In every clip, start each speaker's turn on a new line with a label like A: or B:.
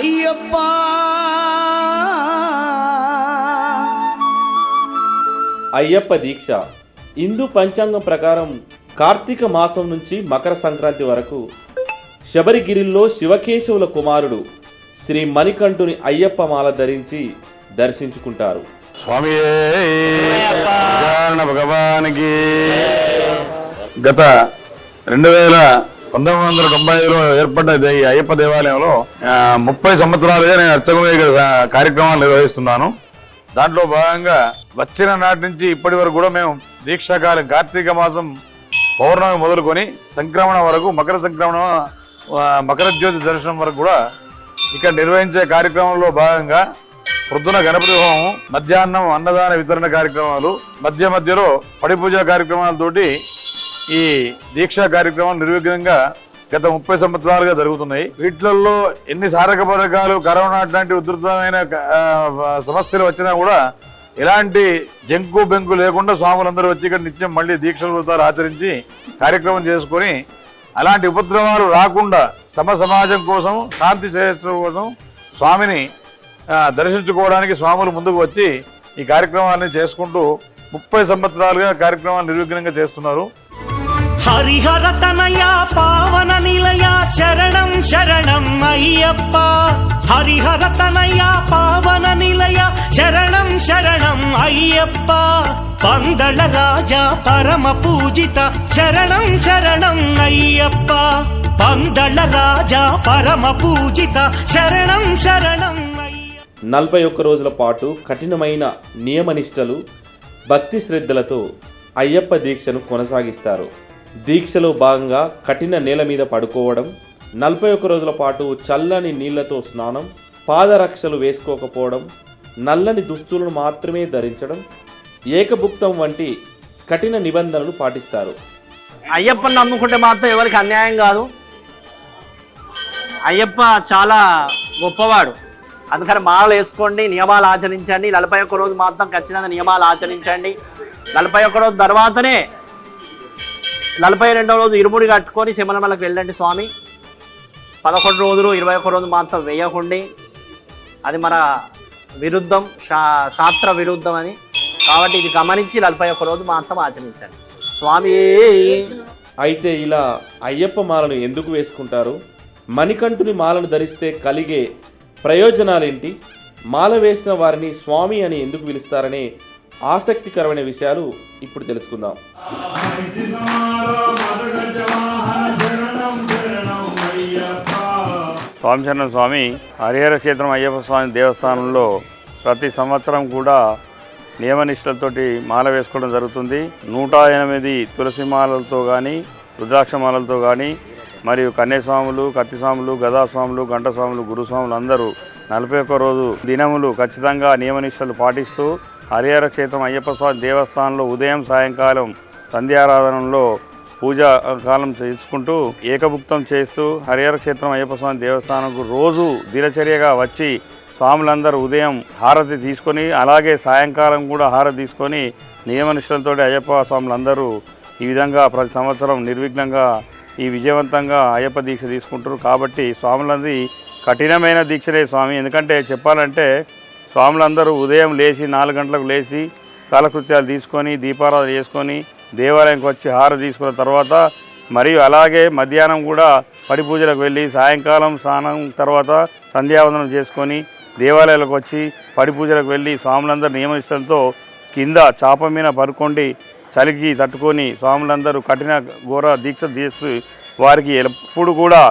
A: అయ్యప్ప.
B: అయ్యప్ప దీక్ష. హిందూ పంచాంగం ప్రకారం కార్తీక మాసం నుంచి మకర సంక్రాంతి వరకు శబరిగిరిలో శివకేశవుల కుమారుడు శ్రీ మణికంఠుని అయ్యప్ప మాల ధరించి దర్శించుకుంటారు.
C: స్వామి భగవానికి. గత రెండు వేల పంతొమ్మిది వందల తొంభై ఐదులో ఏర్పడ్డ ఈ అయ్యప్ప దేవాలయంలో ముప్పై సంవత్సరాలుగా నేను అర్చకుడిగా కార్యక్రమాలు నిర్వహిస్తున్నాను. దాంట్లో భాగంగా వచ్చిన నాటి నుంచి ఇప్పటి వరకు కూడా మేము దీక్షాకాలం కార్తీక మాసం పౌర్ణమి మొదలుకొని సంక్రమణ వరకు మకర సంక్రమణ మకర జ్యోతి దర్శనం వరకు కూడా ఇక్కడ నిర్వహించే కార్యక్రమంలో భాగంగా పొద్దున గణపతి హోమం మధ్యాహ్నం అన్నదాన వితరణ కార్యక్రమాలు మధ్య మధ్యలో పడిపూజ కార్యక్రమాలతోటి ఈ దీక్షా కార్యక్రమాలు నిర్విఘ్నంగా గత ముప్పై సంవత్సరాలుగా జరుగుతున్నాయి. వీటిలలో ఎన్ని సారక పథకాలు కరోనా అట్లాంటి ఉధృతమైన సమస్యలు వచ్చినా కూడా ఎలాంటి జంకు బెంకు లేకుండా స్వాములందరూ వచ్చి ఇక్కడ నిత్యం మళ్ళీ దీక్ష వృత్తాలు ఆచరించి కార్యక్రమం చేసుకొని అలాంటి ఉపద్రవాలు రాకుండా సమ సమాజం కోసం శాంతి శ్రేయస్సు కోసం స్వామిని దర్శించుకోవడానికి స్వాములు ముందుకు వచ్చి ఈ కార్యక్రమాన్ని చేసుకుంటూ ముప్పై సంవత్సరాలుగా కార్యక్రమాలు నిర్విఘ్నంగా చేస్తున్నారు.
D: హరిహర తనయ పావన నిలయ శరణం శరణం అయ్యప్ప. హరిహర తనయ పావన నిలయ శరణం శరణం అయ్యప్ప. పందళ రాజా పరమ పూజిత శరణం శరణం అయ్యప్ప. పందళ రాజా పరమ పూజిత శరణం శరణం
B: నలభై ఒక్క రోజుల పాటు కఠినమైన నియమనిష్టలు భక్తి శ్రద్ధలతో అయ్యప్ప దీక్షను కొనసాగిస్తారు. దీక్షలో భాగంగా కఠిన నేల మీద పడుకోవడం నలభై ఒక్క రోజుల పాటు చల్లని నీళ్ళతో స్నానం పాదరక్షలు వేసుకోకపోవడం నల్లని దుస్తులను మాత్రమే ధరించడం ఏకభుక్తం వంటి కఠిన నిబంధనలు పాటిస్తారు.
E: అయ్యప్పని నమ్ముకుంటే మాత్రం ఎవరికి అన్యాయం కాదు. అయ్యప్ప చాలా గొప్పవాడు. అందుకని మాలలు వేసుకోండి నియమాలు ఆచరించండి. నలభై ఒక్క రోజు మాత్రం ఖచ్చితంగా నియమాలు ఆచరించండి. నలభై ఒక్క రోజు తర్వాతనే నలభై రెండవ రోజు ఇరుముడి కట్టుకొని శమలమలకు వెళ్ళండి స్వామి. పదకొండు రోజులు ఇరవై ఒక్క రోజు మాత్రం వేయకండి. అది మన విరుద్ధం శా శాస్త్ర విరుద్ధం అని. కాబట్టి ఇది గమనించి నలభై ఒక్క రోజు మాత్రం ఆచరించండి. స్వామి!
B: అయితే ఇలా అయ్యప్ప మాలను ఎందుకు వేసుకుంటారు? మణికంఠుని మాలను ధరిస్తే కలిగే ప్రయోజనాలేంటి? మాల వేసిన వారిని స్వామి అని ఎందుకు పిలుస్తారని ఆసక్తికరమైన విషయాలు ఇప్పుడు తెలుసుకుందాం.
C: స్వామి స్వామి హరిహర క్షేత్రం అయ్యప్ప స్వామి దేవస్థానంలో ప్రతి సంవత్సరం కూడా నియమనిష్టలతోటి మాల వేసుకోవడం జరుగుతుంది. నూట ఎనిమిది తులసి మాలలతో కానీ రుద్రాక్ష మాలలతో కానీ మరియు కన్యస్వాములు కత్తిస్వాములు గదాస్వాములు గంటస్వాములు గురుస్వాములు అందరూ నలభై ఒక్క రోజు దినములు ఖచ్చితంగా నియమనిష్టలు పాటిస్తూ హరిహర క్షేత్రం అయ్యప్ప స్వామి దేవస్థానంలో ఉదయం సాయంకాలం సంధ్యారాధనలో పూజా కాలం చేసుకుంటూ ఏకభుక్తం చేస్తూ హరిహర క్షేత్రం అయ్యప్ప స్వామి దేవస్థానంకు రోజు దినచర్యగా వచ్చి స్వాములందరూ ఉదయం హారతి తీసుకొని అలాగే సాయంకాలం కూడా హారతి తీసుకొని నియమనిష్టలతో అయ్యప్ప స్వాములందరూ ఈ విధంగా ప్రతి సంవత్సరం నిర్విఘ్నంగా ఈ విజయవంతంగా అయ్యప్ప దీక్ష తీసుకుంటారు కాబట్టి స్వాములంది కఠినమైన దీక్షలే స్వామి. ఎందుకంటే చెప్పాలంటే స్వాములందరూ ఉదయం లేచి నాలుగు గంటలకు లేచి కాలకృత్యాలు తీసుకొని దీపారాధన చేసుకొని దేవాలయంకి వచ్చి హార తీసుకున్న తర్వాత మరియు అలాగే మధ్యాహ్నం కూడా పడి పూజలకు వెళ్ళి సాయంకాలం స్నానం తర్వాత సంధ్యావందనం చేసుకొని దేవాలయాలకు వచ్చి పడి పూజలకు వెళ్ళి స్వాములందరూ నియమనిష్టంతో కింద చాప మీద పడుకోండి చలికి తట్టుకొని స్వాములందరూ కఠిన ఘోర దీక్ష చేస్తూ వారికి ఎప్పుడు కూడా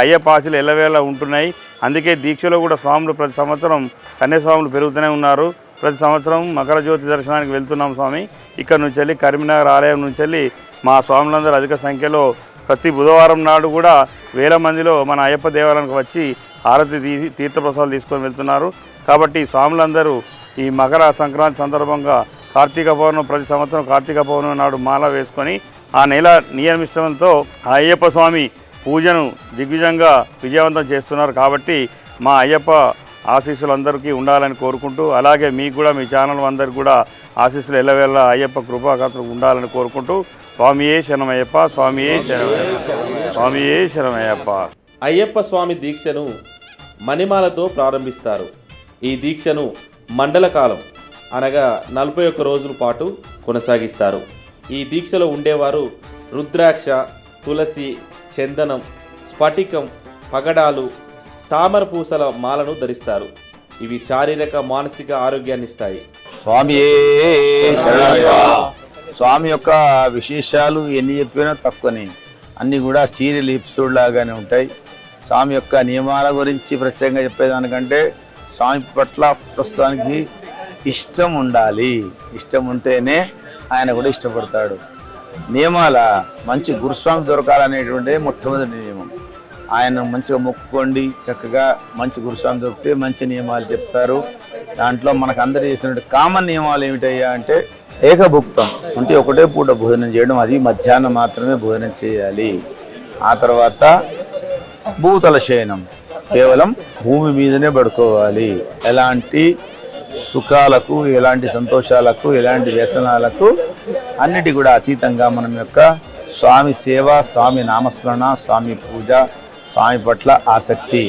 C: అయ్యప్ప ఆశలు ఎల్లవేళ ఉంటున్నాయి. అందుకే దీక్షలో కూడా స్వాములు ప్రతి సంవత్సరం కన్యాస్వాములు పెరుగుతూనే ఉన్నారు. ప్రతి సంవత్సరం మకర జ్యోతి దర్శనానికి వెళ్తున్నాం స్వామి. ఇక్కడ నుంచి వెళ్ళి కరీంనగర్ ఆలయం నుంచి వెళ్ళి మా స్వాములందరూ అధిక సంఖ్యలో ప్రతి బుధవారం నాడు కూడా వేల మందిలో మన అయ్యప్ప దేవాలయానికి వచ్చి హారతి తీసి తీర్థప్రసాదాలు తీసుకొని వెళ్తున్నారు. కాబట్టి స్వాములందరూ ఈ మకర సంక్రాంతి సందర్భంగా కార్తీక పౌర్ణమి ప్రతి సంవత్సరం కార్తీక పౌర్ణమి నాడు మాల వేసుకొని ఆ నెల నియమిష్టంతో ఆ అయ్యప్ప స్వామి పూజను దిగ్విజంగా విజయవంతం చేస్తున్నారు కాబట్టి మా అయ్యప్ప ఆశీస్సులు అందరికీ ఉండాలని కోరుకుంటూ అలాగే మీకు కూడా మీ ఛానల్ అందరికి కూడా ఆశీస్సులు ఎల్లవేళ అయ్యప్ప కృపాకర్తలు ఉండాలని కోరుకుంటూ స్వామియే శరణమయ్యప్ప స్వామియే శరణమయ్యప్ప స్వామియే శరణమయ్యప్ప.
B: అయ్యప్ప స్వామి దీక్షను మణిమాలతో ప్రారంభిస్తారు. ఈ దీక్షను మండల కాలం అనగా నలభై ఒక్క రోజుల పాటు కొనసాగిస్తారు. ఈ దీక్షలో ఉండేవారు రుద్రాక్ష తులసి చందనం స్ఫటికం పగడాలు తామర పూసల మాలను ధరిస్తారు. ఇవి శారీరక మానసిక ఆరోగ్యాన్ని ఇస్తాయి.
A: స్వామి స్వామి యొక్క విశేషాలు ఎన్ని చెప్పినా తక్కువనే. అన్నీ కూడా సీరియల్ ఎపిసోడ్ లాగానే ఉంటాయి. స్వామి యొక్క నియమాల గురించి ప్రత్యేకంగా చెప్పేదానికంటే స్వామి పట్ల ప్రస్తుతానికి ఇష్టం ఉండాలి. ఇష్టం ఉంటేనే ఆయన కూడా ఇష్టపడతాడు. నియమాల మంచి గురుస్వామి దొరకాలనేటువంటి మొట్టమొదటి నియమం. ఆయన మంచిగా మొక్కుకోండి చక్కగా మంచి గురుస్వామి దొరికితే మంచి నియమాలు చెప్తారు. దాంట్లో మనకు అందరు చేసినటువంటి కామన్ నియమాలు ఏమిటయ్యా అంటే ఏకభుక్తం. అంటే ఒకటే పూట భోజనం చేయడం అది మధ్యాహ్నం మాత్రమే భోజనం చేయాలి. ఆ తర్వాత భూతల శయనం. కేవలం భూమి మీదనే పడుకోవాలి. ఎలాంటి సుఖాలకు ఎలాంటి సంతోషాలకు ఎలాంటి వ్యసనాలకు అన్నిటి కూడా అతీతంగా మనం యొక్క స్వామి సేవ స్వామి నామస్మరణ స్వామి పూజ స్వామి పట్ల ఆసక్తి.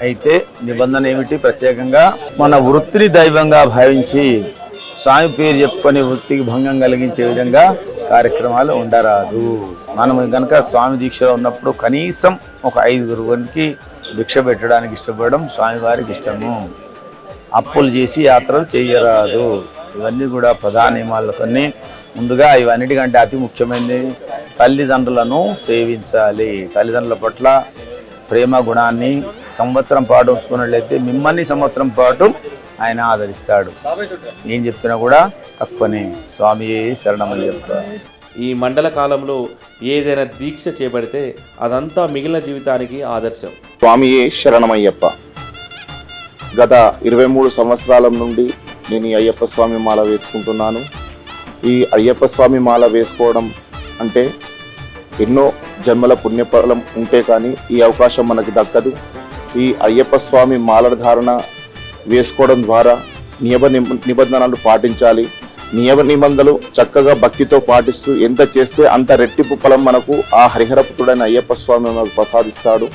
A: అయితే నిబంధన ఏమిటి? ప్రత్యేకంగా మన వృత్తిని దైవంగా భావించి స్వామి పేరు చెప్పుకొని వృత్తికి భంగం కలిగించే విధంగా కార్యక్రమాలు ఉండరాదు. మనం కనుక స్వామి దీక్షలో ఉన్నప్పుడు కనీసం ఒక ఐదుగురికి భిక్ష పెట్టడానికి ఇష్టపడడం స్వామివారికి ఇష్టము. అప్పులు చేసి యాత్రలు చేయరాదు. ఇవన్నీ కూడా ప్రధాన నియమాలు కొన్ని. ముందుగా ఇవన్నిటికంటే అతి ముఖ్యమైనది తల్లిదండ్రులను సేవించాలి. తల్లిదండ్రుల పట్ల ప్రేమ గుణాన్ని సంవత్సరం పాటు ఉంచుకున్నట్లయితే మిమ్మల్ని సంవత్సరం పాటు ఆయన ఆదరిస్తాడు. నేను చెప్పినా కూడా తక్కువనే. స్వామి శరణమని చెప్తాను
B: ఈ మండల కాలంలో ఏదైనా దీక్ష చేపడితే అదంతా మిగిలిన జీవితానికి ఆదర్శం.
F: స్వామియే శరణమయ్యప్ప. గత ఇరవై మూడు సంవత్సరాల నుండి నేను ఈ అయ్యప్ప స్వామి మాల వేసుకుంటున్నాను. ఈ అయ్యప్ప స్వామి మాల వేసుకోవడం అంటే ఎన్నో జన్మల పుణ్యఫలం ఉంటే కానీ ఈ అవకాశం మనకు దక్కదు. ఈ అయ్యప్ప స్వామి మాల ధారణ వేసుకోవడం ద్వారా నియమ నిబంధనలు పాటించాలి. నియమ నిబంధనలు చక్కగా భక్తితో పాటిస్తూ ఎంత చేస్తే అంత రెట్టింపు ఫలం మనకు ఆ హరిహరపుతుడైన అయ్యప్ప స్వామి మనకు ప్రసాదిస్తాడు.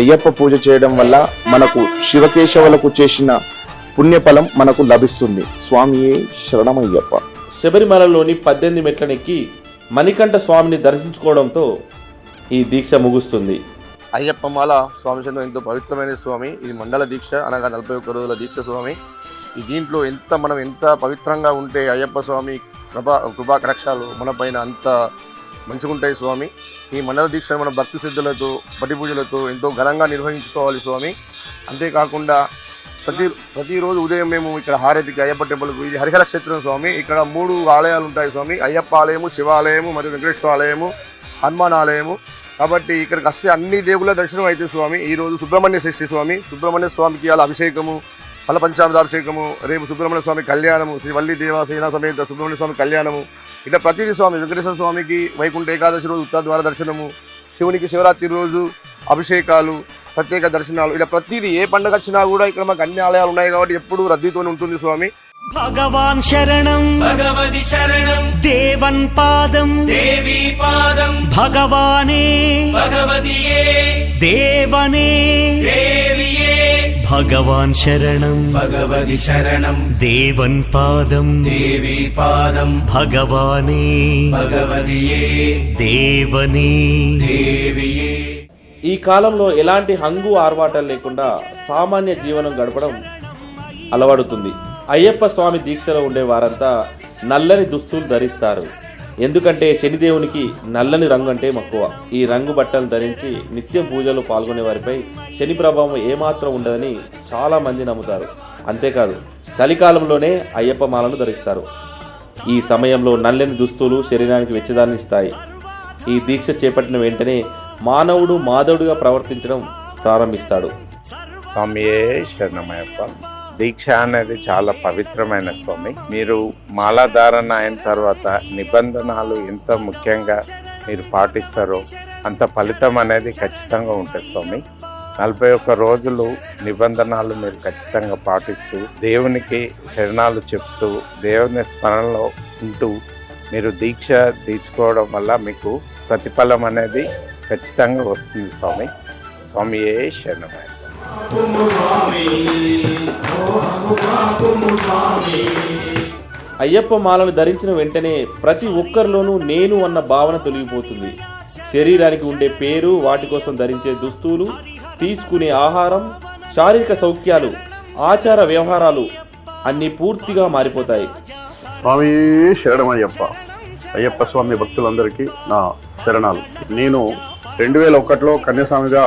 F: అయ్యప్ప పూజ చేయడం వల్ల మనకు శివకేశవులకు చేసిన పుణ్యఫలం మనకు లభిస్తుంది. స్వామియే శరణమయ్యప్ప.
B: శబరిమలలోని పద్దెనిమిది మెట్లనెక్కి మణికంఠ స్వామిని దర్శించుకోవడంతో ఈ దీక్ష ముగుస్తుంది.
G: అయ్యప్ప మాల స్వామి శరణం ఎంతో పవిత్రమైన స్వామి. ఇది మండల దీక్ష అనగా నలభై ఒక్క రోజుల దీక్ష స్వామి. ఈ దీంట్లో ఎంత మనం ఎంత పవిత్రంగా ఉంటే అయ్యప్ప స్వామి కృపా కృపా కటాక్షాలు మన పైన అంత మంచిగుంటాయి స్వామి. ఈ మండల దీక్ష మన భక్తి సిద్ధులతో పటి పూజలతో ఎంతో ఘనంగా నిర్వహించుకోవాలి స్వామి. అంతేకాకుండా ప్రతి ప్రతిరోజు ఉదయం మేము ఇక్కడ హారతికి అయ్యప్ప టెంపుల్కు ఇది హరిహర క్షేత్రం స్వామి. ఇక్కడ మూడు ఆలయాలు ఉంటాయి స్వామి. అయ్యప్ప ఆలయము శివాలయము మరియు వెంకటేశ్వర ఆలయము హనుమాన్ ఆలయము కాబట్టి ఇక్కడికి వస్తే అన్ని దేవుళ్ళ దర్శనం అయితే స్వామి. ఈ రోజు సుబ్రహ్మణ్య షష్ఠి స్వామి. సుబ్రహ్మణ్య స్వామికి అలా అభిషేకము ఫల పంచామృతాభిషేకము రేపు సుబ్రహ్మణ్య స్వామి కళ్యాణము శ్రీ వల్లి దేవాసేన సమేత సుబ్రహ్మణ్య స్వామి కళ్యాణము. ఇట్లా ప్రతిదీ స్వామి వెంకటేశ్వర స్వామికి వైకుంఠ ఏకాదశి రోజు ఉత్తర ద్వార దర్శనము శివునికి శివరాత్రి రోజు అభిషేకాలు ప్రత్యేక దర్శనాలు. ఇలా ప్రతిదీ ఏ పండుగ వచ్చినా కూడా ఇక్కడ మాకు అన్ని ఆలయాలు ఉన్నాయి కాబట్టి ఎప్పుడు రద్దీతోనే ఉంటుంది స్వామి.
D: భగవాన్ శరణం. భగవతి శరణం. దేవన్ పాదం. దేవీ పాదం. భగవానే. భగవతియే. దేవనే. దేవియే. భగవాన్ శరణం. భగవతి శరణం. దేవన్ పాదం. దేవీ పాదం. భగవానే. భగవతియే. దేవనే. దేవియే.
B: ఈ కాలంలో ఎలాంటి హంగు ఆర్భాటాలు లేకుండా సామాన్య జీవనం గడపడం అలవడుతుంది. అయ్యప్ప స్వామి దీక్షలో ఉండే వారంతా నల్లని దుస్తులు ధరిస్తారు. ఎందుకంటే శనిదేవునికి నల్లని రంగు అంటే మక్కువ. ఈ రంగు బట్టలు ధరించి నిత్యం పూజలో పాల్గొనే వారిపై శని ప్రభావం ఏమాత్రం ఉండదని చాలా మంది నమ్ముతారు. అంతేకాదు చలికాలంలోనే అయ్యప్ప మాలను ధరిస్తారు. ఈ సమయంలో నల్లని దుస్తులు శరీరానికి వెచ్చదాన్ని ఇస్తాయి. ఈ దీక్ష చేపట్టిన వెంటనే మానవుడు మాధవుడిగా ప్రవర్తించడం ప్రారంభిస్తాడు.
H: స్వామియే శరణమయ్యప్ప. దీక్ష అనేది చాలా పవిత్రమైన స్వామి. మీరు మాలాధారణ అయిన తర్వాత నిబంధనలు ఎంత ముఖ్యంగా మీరు పాటిస్తారో అంత ఫలితం అనేది ఖచ్చితంగా ఉంటుంది స్వామి. నలభై ఒక్క రోజులు నిబంధనలు మీరు ఖచ్చితంగా పాటిస్తూ దేవునికి శరణాలు చెప్తూ దేవుని స్మరణలో ఉంటూ మీరు దీక్ష తీర్చుకోవడం వల్ల మీకు ప్రతిఫలం అనేది ఖచ్చితంగా వస్తుంది స్వామి. స్వామియే శరణమయ్యప్ప
B: అయ్యప్ప మాలను ధరించిన వెంటనే ప్రతి ఒక్కరిలోనూ నేను అన్న భావన తొలగిపోతుంది. శరీరానికి ఉండే పేరు వాటి కోసం ధరించే దుస్తులు తీసుకునే ఆహారం శారీరక సౌఖ్యాలు ఆచార వ్యవహారాలు అన్నీ పూర్తిగా మారిపోతాయి.
I: స్వామి శరణమయ్యప్ప. అయ్యప్ప స్వామి భక్తులందరికీ నా శరణాలు. నేను రెండు వేల ఒకటిలో కన్యాస్వామిగా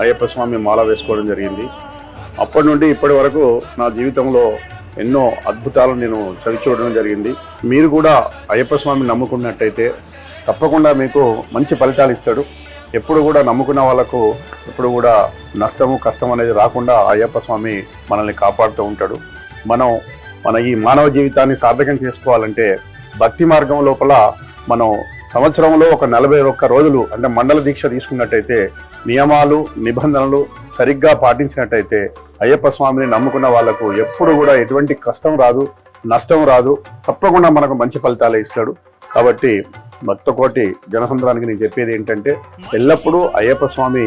I: అయ్యప్ప స్వామి మాల వేసుకోవడం జరిగింది. అప్పటి నుండి ఇప్పటి వరకు నా జీవితంలో ఎన్నో అద్భుతాలు నేను చవి చూడడం జరిగింది. మీరు కూడా అయ్యప్ప స్వామిని నమ్ముకున్నట్టయితే తప్పకుండా మీకు మంచి ఫలితాలు ఇస్తాడు. ఎప్పుడు కూడా నమ్ముకున్న వాళ్ళకు ఎప్పుడు కూడా నష్టము కష్టం అనేది రాకుండా అయ్యప్ప స్వామి మనల్ని కాపాడుతూ ఉంటాడు. మనం మన ఈ మానవ జీవితాన్ని సార్థకం చేసుకోవాలంటే భక్తి మార్గం లోపల మనం సంవత్సరంలో ఒక నలభై ఒక్క రోజులు అంటే మండల దీక్ష తీసుకున్నట్టయితే నియమాలు నిబంధనలు సరిగ్గా పాటించినట్టయితే అయ్యప్ప స్వామిని నమ్ముకున్న వాళ్ళకు ఎప్పుడు కూడా ఎటువంటి కష్టం రాదు నష్టం రాదు. తప్పకుండా మనకు మంచి ఫలితాలే ఇస్తాడు. కాబట్టి భక్తకోటి జనసంద్రానికి నేను చెప్పేది ఏంటంటే ఎల్లప్పుడూ అయ్యప్ప స్వామి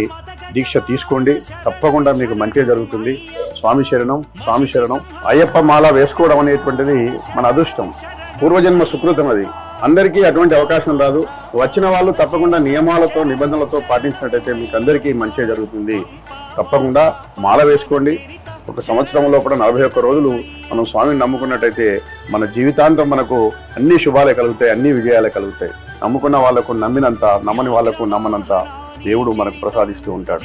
I: దీక్ష తీసుకోండి. తప్పకుండా మీకు మంచి జరుగుతుంది. స్వామి శరణం స్వామి శరణం. అయ్యప్ప మాల వేసుకోవడం అనేటువంటిది మన అదృష్టం. పూర్వజన్మ సుకృతం అది. అందరికీ అటువంటి అవకాశం రాదు. వచ్చిన వాళ్ళు తప్పకుండా నియమాలతో నిబంధనలతో పాటించినట్టయితే మీకు అందరికీ మంచి జరుగుతుంది. తప్పకుండా మాల వేసుకోండి. ఒక సంవత్సరంలో కూడా నలభై ఒక్క రోజులు మనం స్వామిని నమ్ముకున్నట్టయితే మన జీవితాంతం మనకు అన్ని శుభాలే కలుగుతాయి అన్ని విజయాలే కలుగుతాయి. నమ్ముకున్న వాళ్ళకు నమ్మినంత నమ్మని వాళ్ళకు నమ్మనంత దేవుడు మనకు ప్రసాదిస్తూ ఉంటాడు.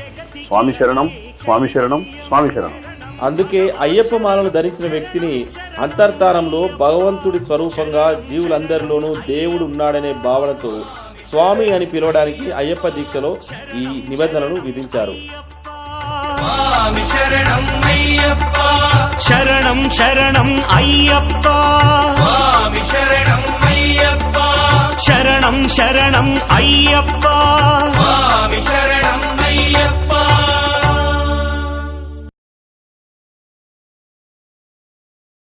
I: స్వామి శరణం స్వామి శరణం స్వామి శరణం.
B: అందుకే అయ్యప్ప మాలను ధరించిన వ్యక్తిని అంతర్తానంలో భగవంతుడి స్వరూపంగా జీవులందరిలోనూ దేవుడు ఉన్నాడనే భావనతో స్వామి అని పిలవడానికి అయ్యప్ప దీక్షలో ఈ నిబంధనలు విధించారు.
D: స్వామి శరణం అయ్యప్ప. శరణం శరణం అయ్యప్ప. స్వామి శరణం అయ్యప్ప. శరణం శరణం అయ్యప్ప. స్వామి